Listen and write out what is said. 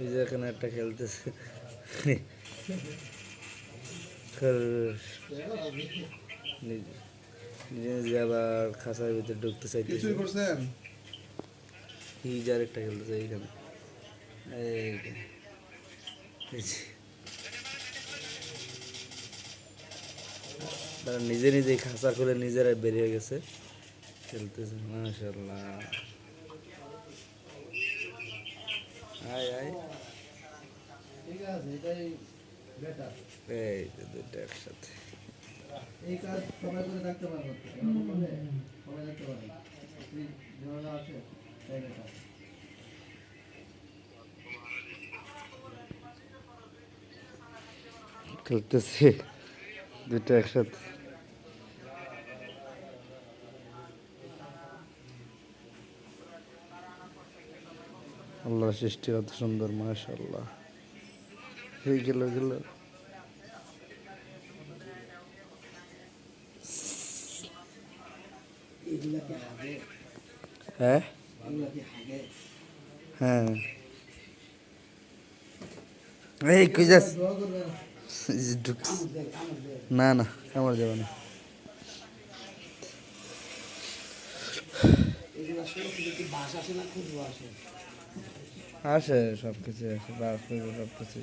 এই যে এখানে একটা খেলতেছে। নিজে নিজে আবার খাঁচার ভিতরে ঢুকতে চাইতেছে। করছেন? হিজার একটা খেলতেছে এইখানে। এই এই তারা নিজে নিজে খাঁচা খুলে নিজেরাই বেরিয়ে গেছে। খেলতেছে মাশাল্লাহ আয় আয়। আছে এটাই বেটার এই যে দুটো একসাথে। এই কাজ সবাই করে থাকতে পারব তো। এরকম করলে সবাই থাকতে পারবে ঝামেলা আছে তাই বেটার খেলতেছে দুটো একসাথে। আল্লাহ সৃষ্টি কত সুন্দর মাশাল্লাহ এই গেল গেল। হ্যাঁ? হ্যাঁ। এই না না না আমার যাবে না। আসে সব কিছু আসে বাস সব কিছু